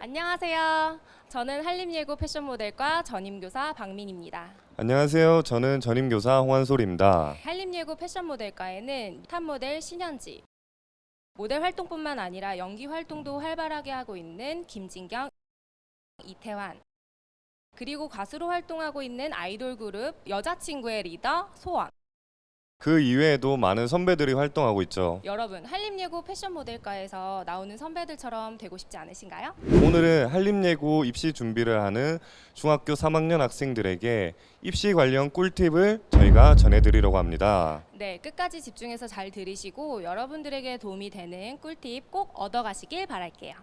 안녕하세요. 저는 한림예고 패션 모델과 전임교사 박민입니다. 안녕하세요. 저는 전임교사 홍한솔입니다. 한림예고 패션 모델과에는 탑 모델 신현지, 모델 활동뿐만 아니라 연기 활동도 활발하게 하고 있는 김진경, 이태환, 그리고 가수로 활동하고 있는 아이돌 그룹 여자친구의 리더 소원. 그 이외에도 많은 선배들이 활동하고 있죠. 여러분, 한림예고 패션 모델과에서 나오는 선배들처럼 되고 싶지 않으신가요? 오늘은 한림예고 입시 준비를 하는 중학교 3학년 학생들에게 입시 관련 꿀팁을 저희가 전해드리려고 합니다. 네, 끝까지 집중해서 잘 들으시고 여러분들에게 도움이 되는 꿀팁 꼭 얻어가시길 바랄게요.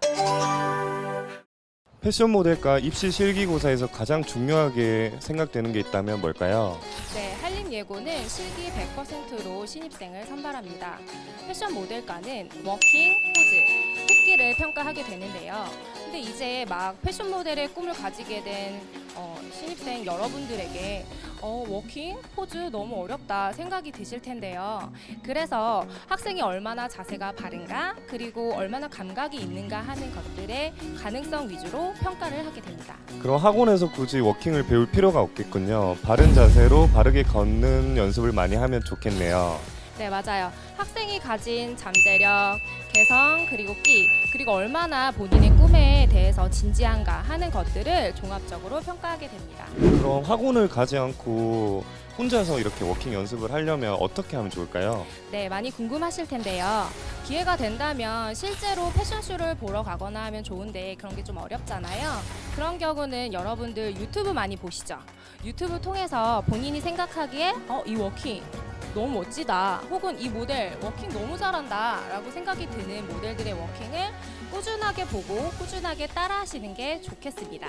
패션 모델과 입시 실기고사에서 가장 중요하게 생각되는 게 있다면 뭘까요? 네, 한림예고는 실기 100%로 신입생을 선발합니다. 패션 모델과는 워킹, 포즈, 특기를 평가하게 되는데요. 근데 이제 막 패션 모델의 꿈을 가지게 된 어, 신입생 여러분들에게 어, 워킹, 포즈 너무 어렵다 생각이 드실 텐데요. 그래서 학생이 얼마나 자세가 바른가, 그리고 얼마나 감각이 있는가 하는 것들의 가능성 위주로 평가를 하게 됩니다. 그럼 학원에서 굳이 워킹을 배울 필요가 없겠군요. 바른 자세로 바르게 걷는 연습을 많이 하면 좋겠네요. 네, 맞아요. 학생이 가진 잠재력, 개성, 그리고 끼, 그리고 얼마나 본인의 꿈에 대해서 진지한가 하는 것들을 종합적으로 평가하게 됩니다. 그럼 학원을 가지 않고 혼자서 이렇게 워킹 연습을 하려면 어떻게 하면 좋을까요? 네, 많이 궁금하실 텐데요. 기회가 된다면 실제로 패션쇼를 보러 가거나 하면 좋은데 그런 게 좀 어렵잖아요. 그런 경우는 여러분들 유튜브 많이 보시죠. 유튜브 통해서 본인이 생각하기에 어, 이 워킹 너무 멋지다. 혹은 이 모델 워킹 너무 잘한다. 라고 생각이 드는 모델들의 워킹을 꾸준하게 보고 꾸준하게 따라 하시는 게 좋겠습니다.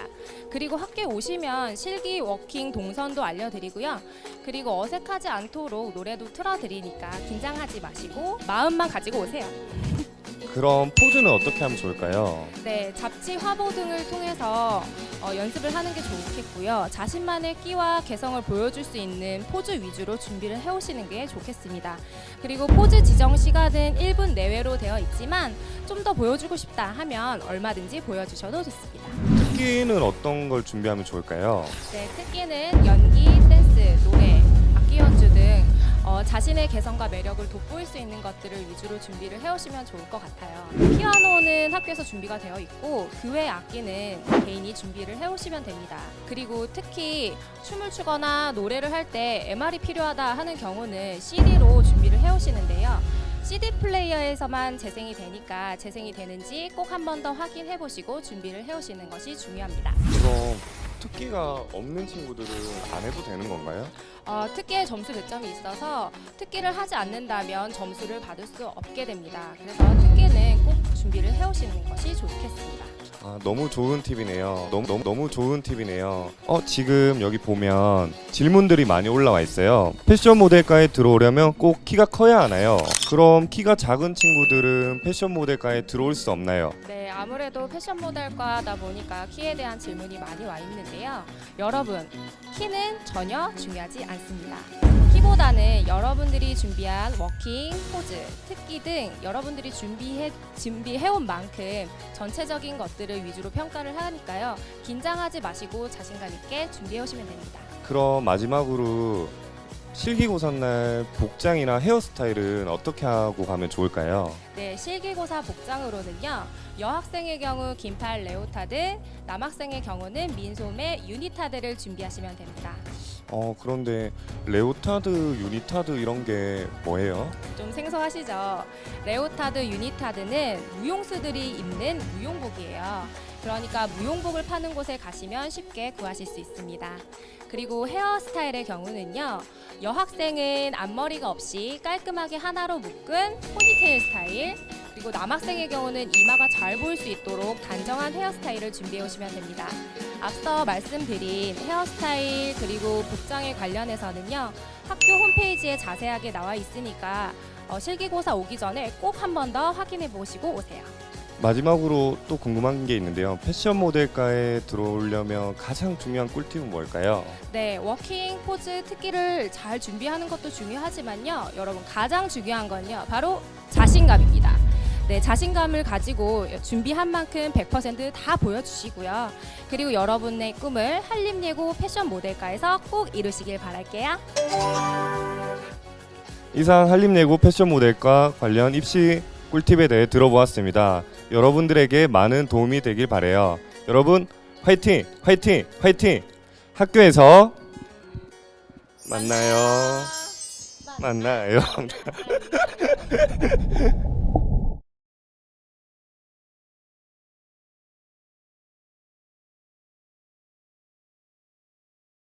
그리고 학교에 오시면 실기 워킹 동선도 알려드리고요. 그리고 어색하지 않도록 노래도 틀어드리니까 긴장하지 마시고 마음만 가지고 오세요. 그럼 포즈는 어떻게 하면 좋을까요? 네, 잡지 화보 등을 통해서 어, 연습을 하는 게 좋겠고요. 자신만의 끼와 개성을 보여줄 수 있는 포즈 위주로 준비를 해오시는 게 좋겠습니다. 그리고 포즈 지정 시간은 1분 내외로 되어 있지만 좀 더 보여주고 싶다 하면 얼마든지 보여주셔도 좋습니다. 특기는 어떤 걸 준비하면 좋을까요? 네, 특기는 연기, 댄스, 노래, 어, 자신의 개성과 매력을 돋보일 수 있는 것들을 위주로 준비를 해오시면 좋을 것 같아요. 피아노는 학교에서 준비가 되어 있고 그 외 악기는 개인이 준비를 해오시면 됩니다. 그리고 특히 춤을 추거나 노래를 할 때 MR이 필요하다 하는 경우는 CD로 준비를 해오시는데요. CD 플레이어에서만 재생이 되니까 재생이 되는지 꼭 한 번 더 확인해 보시고 준비를 해오시는 것이 중요합니다. 그럼 특기가 없는 친구들은 안 해도 되는 건가요? 어, 특기에 점수 배점이 있어서 특기를 하지 않는다면 점수를 받을 수 없게 됩니다. 그래서 특기는 꼭 준비를 해오시는 것이 좋겠습니다. 아, 너무 좋은 팁이네요. 너무, 너무, 너무 좋은 팁이네요. 어, 지금 여기 보면 질문들이 많이 올라와 있어요. 패션 모델과에 들어오려면 꼭 키가 커야 하나요? 그럼 키가 작은 친구들은 패션 모델과에 들어올 수 없나요? 네, 아무래도 패션 모델과다 보니까 키에 대한 질문이 많이 와 있는데요. 여러분, 키는 전혀 중요하지 않습니다. 키보다는 여러분들이 준비한 워킹, 포즈, 특기 등 여러분들이 준비해 준비해온 만큼 전체적인 것들을 위주로 평가를 하니까요. 긴장하지 마시고 자신감 있게 준비해 오시면 됩니다. 그럼 마지막으로 실기고사 날 복장이나 헤어스타일은 어떻게 하고 가면 좋을까요? 네, 실기고사 복장으로는요. 여학생의 경우 긴팔 레오타드, 남학생의 경우는 민소매 유니타드를 준비하시면 됩니다. 어, 그런데 레오타드, 유니타드 이런 게 뭐예요? 좀 생소하시죠? 레오타드, 유니타드는 무용수들이 입는 무용복이에요. 그러니까 무용복을 파는 곳에 가시면 쉽게 구하실 수 있습니다. 그리고 헤어스타일의 경우는요. 여학생은 앞머리가 없이 깔끔하게 하나로 묶은 포니테일 스타일, 그리고 남학생의 경우는 이마가 잘 보일 수 있도록 단정한 헤어스타일을 준비해 오시면 됩니다. 앞서 말씀드린 헤어스타일 그리고 복장에 관련해서는요. 학교 홈페이지에 자세하게 나와 있으니까 어, 실기고사 오기 전에 꼭 한 번 더 확인해 보시고 오세요. 마지막으로 또 궁금한 게 있는데요. 패션 모델과에 들어오려면 가장 중요한 꿀팁은 뭘까요? 네, 워킹 포즈 특기를 잘 준비하는 것도 중요하지만요. 여러분 가장 중요한 건요. 바로 자신감입니다. 네, 자신감을 가지고 준비한 만큼 100%다 보여주시고요. 그리고 여러분의 꿈을 한림예고 패션 모델과에서 꼭 이루시길 바랄게요. 이상 한림예고 패션 모델과 관련 입시 꿀팁에 대해 들어보았습니다. 여러분들에게 많은 도움이 되길 바래요. 여러분 화이팅! 화이팅! 화이팅! 학교에서 만나요. 만나요.